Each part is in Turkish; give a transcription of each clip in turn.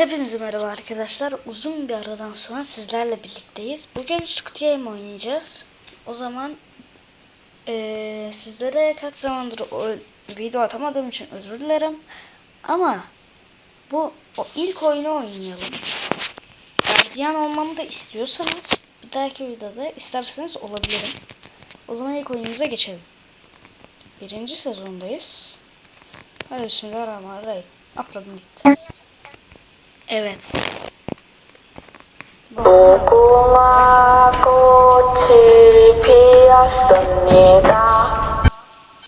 Hepinize merhaba arkadaşlar. Uzun bir aradan sonra sizlerle birlikteyiz. Bugün Squid Game oynayacağız. O zaman eee, sizlere kaç zamandır o video atamadığım için özür dilerim. Ama bu o ilk oyunu oynayalım. Gardiyan olmamı da istiyorsanız bir dahaki videoda isterseniz olabilirim. O zaman ilk oyunumuza geçelim. Birinci sezondayız. Hadi bismillahirrahmanirrahim. Atladım gitti. Evet. 무궁화 꽃이 피었습니다.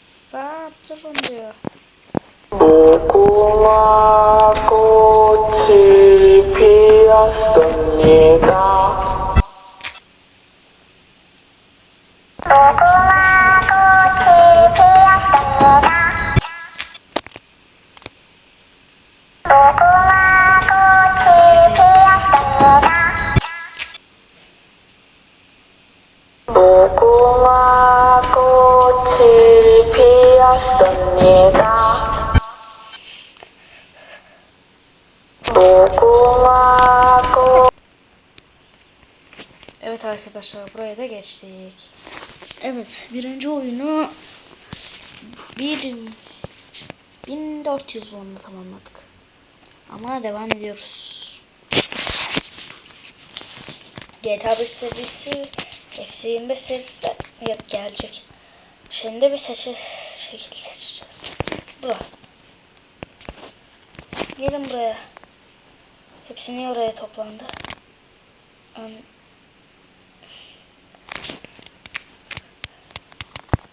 Stop durun diyor. 무궁화 꽃이 피었습니다. Evet arkadaşlar buraya da geçtik. Evet birinci oyunu bir 1400 won'la tamamladık. Ama devam ediyoruz. GTA 5 serisi FC 25 serisi de gelecek. Şimdi bir seçe şekil seçeceğiz. Bura. Gelin buraya. Hepsini oraya toplandı. Ön-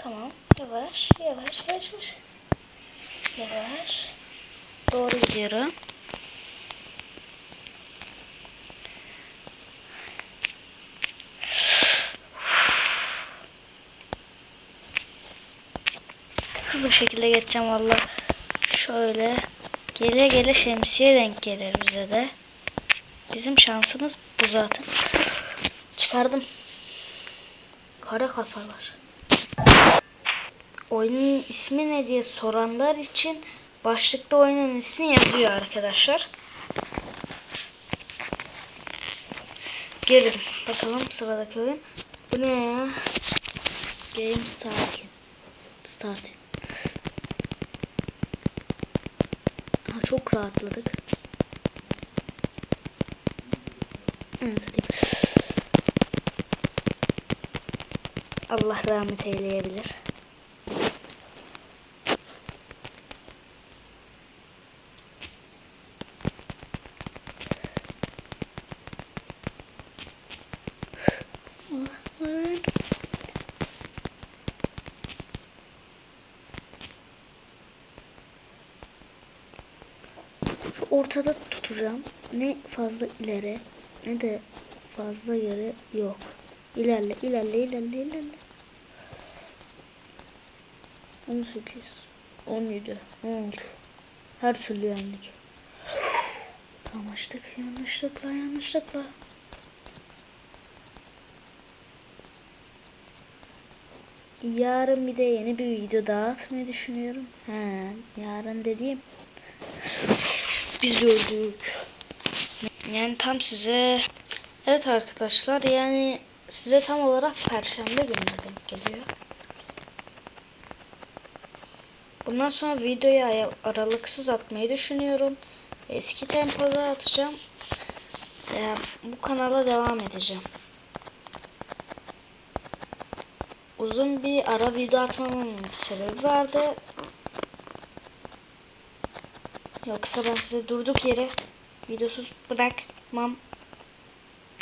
Tamam. Yavaş, yavaş, yavaş, yavaş. Yavaş. Doğru gidiyorum. Hızlı bir şekilde geçeceğim valla. Şöyle. Gele gele şemsiye denk gelir bize de. Bizim şansımız bu zaten. Çıkardım. Kara kafalar. Oyunun ismi ne diye soranlar için başlıkta oyunun ismi yazıyor arkadaşlar. Gelin bakalım sıradaki oyun. Bu ne ya? Game Start. Start. Ha, çok rahatladık. Allah rahmet eyleyebilir. Ortada tutacağım. Ne fazla ileri ne de fazla yere yok. İlerle, ilerle, ilerle, ilerle. 18, 17, 13. Her türlü yendik. Yanlışlık, yanlışlıkla, yanlışlıkla. Yarın bir de yeni bir video daha atmayı düşünüyorum. He, yarın dediğim biz öldük. Yani tam size Evet arkadaşlar yani size tam olarak perşembe günü denk geliyor. Bundan sonra videoyu aralıksız atmayı düşünüyorum. Eski tempoda atacağım. Ee, bu kanala devam edeceğim. Uzun bir ara video atmamın bir sebebi vardı. Yoksa ben size durduk yere videosuz bırakmam.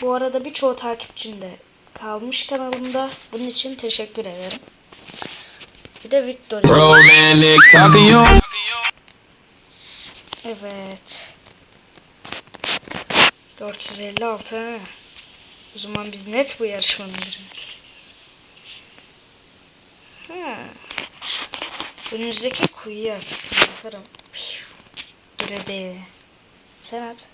Bu arada birçoğu takipçim de kalmış kanalımda. Bunun için teşekkür ederim. Bir de Victor. Romantic talking you. Evet. 456 ha. O zaman biz net bu yarışmanın birincisiyiz. Ha. Önümüzdeki kuyuya atarım. Değil. Sen at.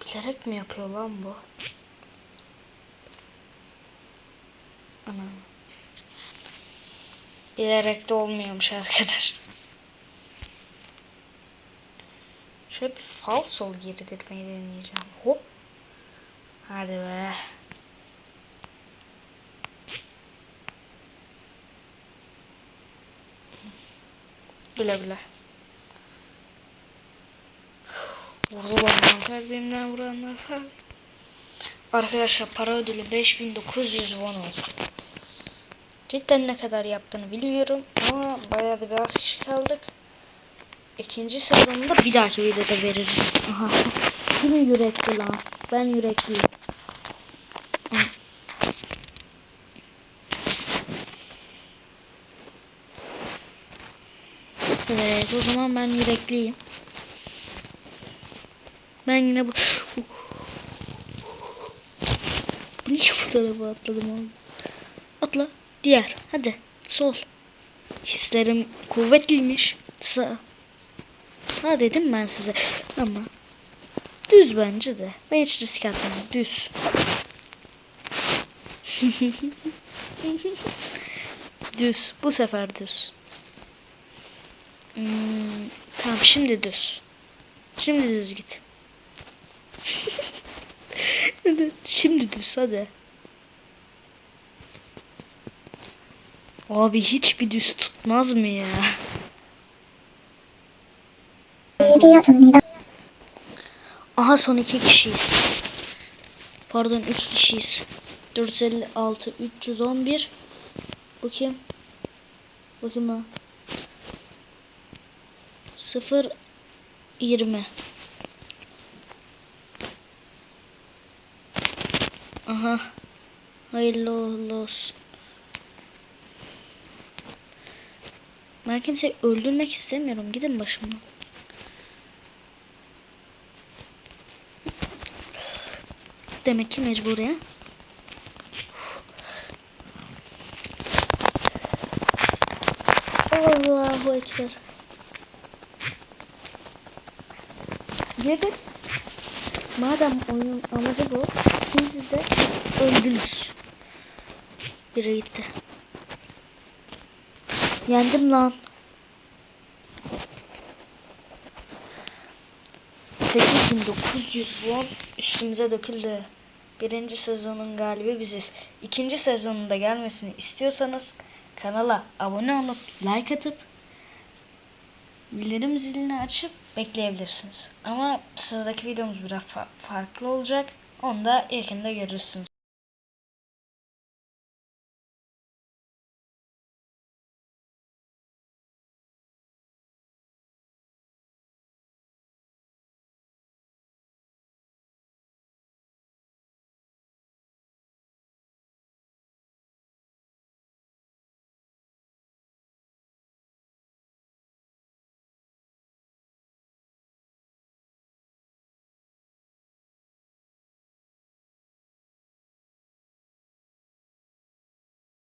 Bilerek mi yapıyor lan bu? Ana. Bilerek de olmuyormuş arkadaşlar. Şöyle bir falsol girdirmeyi deneyeceğim. Hop. Hadi be. Güle güle. Vurulanlar kalbimden vuranlar kalbim. Arkadaşlar para ödülü 5900 won oldu. Cidden ne kadar yaptığını bilmiyorum ama bayağı da biraz kişi kaldık. İkinci sezonunda bir dahaki videoda veririz. Aha. Kim yürekli lan? Ben yürekliyim. O zaman ben yürekliyim. Ben yine bu... Niye bu tarafa atladım oğlum? Atla. Diğer. Hadi. Sol. Hislerim kuvvetliymiş. Sağ. Sağ dedim ben size. Ama düz bence de. Ben hiç risk atmam. Düz. düz. Bu sefer düz. Hmm, tamam şimdi düz. Şimdi düz git. Şimdi düz hadi. Abi hiçbir düz tutmaz mı ya? Aha son iki kişiyiz. Pardon üç kişiyiz. 456 311 Bu kim? Kim lan? 0 20 Aha. Hayırlı uğurlu olsun. Ben kimseyi öldürmek istemiyorum. Gidin başımdan. Demek ki mecbur ya. Allahu Ekber. Girdim. Madem oyunun amacı bu, ikiniz de öldünüz. Biri gitti. Yendim lan. 8900 won üstümüze döküldü. Birinci sezonun galibi biziz. İkinci sezonun da gelmesini istiyorsanız kanala abone olup like atıp bildirim zilini açıp bekleyebilirsiniz. Ama sıradaki videomuz biraz fa- farklı olacak. Onu da ilkinde görürsünüz.